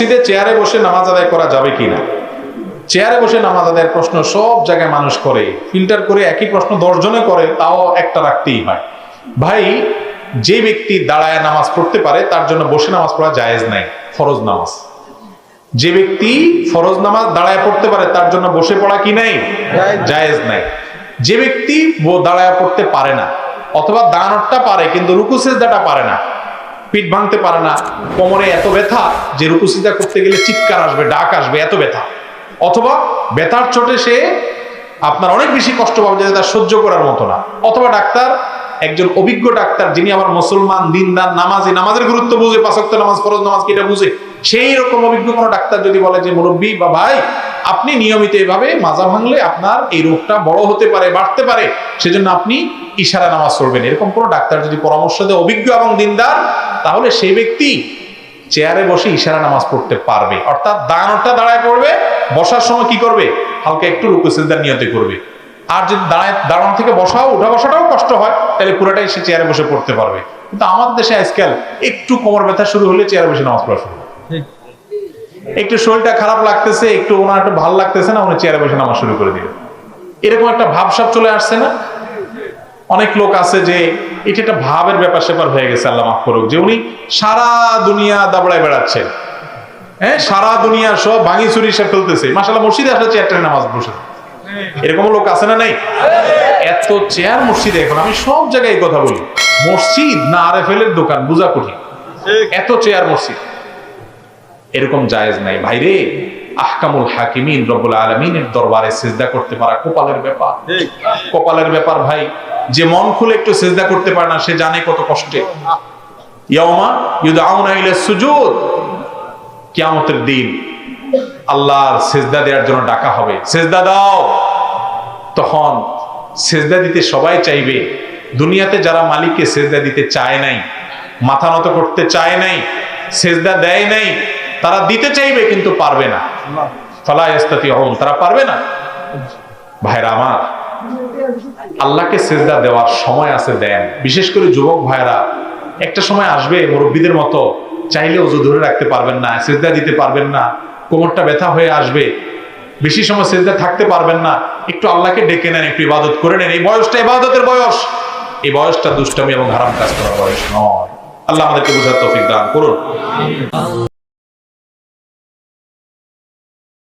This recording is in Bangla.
মসজিদে চেয়ারে বসে নামাজ আদায় করা যাবে কিনা? চেয়ারে বসে নামাজ আদায়ের প্রশ্ন সব জায়গায় মানুষ করে ফিল্টার করে একই প্রশ্ন দশজনে করে তাও একটা রাখতেই হয়। ভাই যে ব্যক্তি দাঁড়ায় নামাজ পড়তে পারে তার জন্য বসে নামাজ পড়া জায়েজ নাই ফরজ নামাজ। যে ব্যক্তি ফরজ নামাজ দাঁড়ায় পড়তে পারে তার জন্য বসে পড়া কি নাই? জায়েজ। নাই। যে ব্যক্তি দাঁড়ায় পড়তে পারে না অথবা দাঁড়ানোটা পারে কিন্তু রুকু সেজদাটা পারে না পিঠ ভাঙতে পারে না, কোমরে এত ব্যথা যে রুকু সিজদা করতে গেলে চিৎকার আসবে, ডাক আসবে, এত ব্যথা। অথবা ব্যথার চোটে সে আপনার অনেক বেশি কষ্ট পাবে যেটা তার সহ্য করার মতো না। অথবা ডাক্তার, একজন অভিজ্ঞ ডাক্তার যিনি আমার মুসলমান দিনদার নামাজি, নামাজের গুরুত্ব বুঝে পাঁচক্ত নামাজ, ফরজ নামাজ কি এটা বুঝে? সেই রকম অভিজ্ঞ কোনো ডাক্তার যদি বলে যে, মুরব্বী বা ভাই আপনি নিয়মিত এভাবে মাজা ভাঙলে আপনার এই রোগটা বড় হতে পারে, বাড়তে পারে। সেজন্য আপনি ইশারা নামাজ পড়বেন। এরকম কোনো ডাক্তার যদি পরামর্শ দেয়, অভিজ্ঞ এবং দিনদার, তাহলে সেই ব্যক্তি চেয়ারে বসে ইশারা নামাজ পড়তে পারবে। অর্থাৎ দাঁড়ানোটা দাঁড়ায় পড়বে, বসার সময় কি করবে? হালকা একটু রুকু সিজদার নিয়তে করবে। আর যদি দাঁড়ায়, দাঁড়ানো থেকে বসাও, উঠা বসাটাও কষ্ট হয়, তাহলে পুরোটাই সে চেয়ারে বসে পড়তে পারবে। কিন্তু আমাদের দেশে আজকাল একটু কোমর ব্যথা শুরু হলে চেয়ারে বসে নামাজ পড়া শুরু। একটু শরীরটা খারাপ লাগতেছে একটু ওনার একটু ভালো লাগতেছে না উনি চেয়ারে বসে নামাজ শুরু করে দিল এরকম একটা ভাবসাব চলে আসছে না? অনেক লোক আছে যে এটা একটা ভাবের ব্যাপার স্যাপার হয়ে গেছে আল্লাহ মাফ করুক যে উনি সারা দুনিয়া দাবড়ায় বেড়াচ্ছেন। হ্যাঁ সারা দুনিয়া সব ভাঙি চুরি সে ফেলতেছে। মাসাল্লাহ মসজিদে আসলে চেয়ারটা নামাজ বসে এরকম লোক আছে না নাই? এত চেয়ার মসজিদে এখন আমি সব জায়গায় কথা বলি। মসজিদ না আরে ফেলের দোকান বুঝা কঠিন। এত চেয়ার মসজিদ। এরকম জায়েজ নাই। ভাইরে আহকামুল হাকিমিন রব্বুল আলমিনের দরবারে সেজদা করতে পারা কপালের ব্যাপার। কপালের ব্যাপার ভাই যে মন খুলে একটু সেজদা করতে পারে না সে জানে কত কষ্টে। ইয়াউমা ইউদাউনা কিয়ামতের দিন আল্লাহর সেজদা দেওয়ার জন্য ডাকা হবে। সেজদা দাও। তখন সেজদা দিতে সবাই চাইবে। দুনিয়াতে যারা মালিককে সেজদা দিতে চায় নাই মাথা নত করতে চায় নাই সেজদা দেয় নাই তারা দিতে চাইবে কিন্তু পারবে না। ফলা ইস্তাতি হন তারা পারবে না। ভাইরা আমার আল্লাহকে সেজদা দেওয়ার সময় আছে দেন। বিশেষ করে যুবক ভাইরা একটা সময় আসবে মুরব্বীদের মতো চাইলে ওজু ধরে রাখতে পারবেন না সেজদা দিতে পারবেন না কোমরটা ব্যথা হয়ে আসবে বেশি সময় সেজদা থাকতে পারবেন না একটু আল্লাহকে ডেকে নেন একটু ইবাদত করে নেন। এই বয়সটা ইবাদতের বয়স। এই বয়সটা দুষ্টামি এবং হারাম কাজ করার বয়স নয়। আল্লাহ আমাদেরকে বুঝার তৌফিক দান করুন।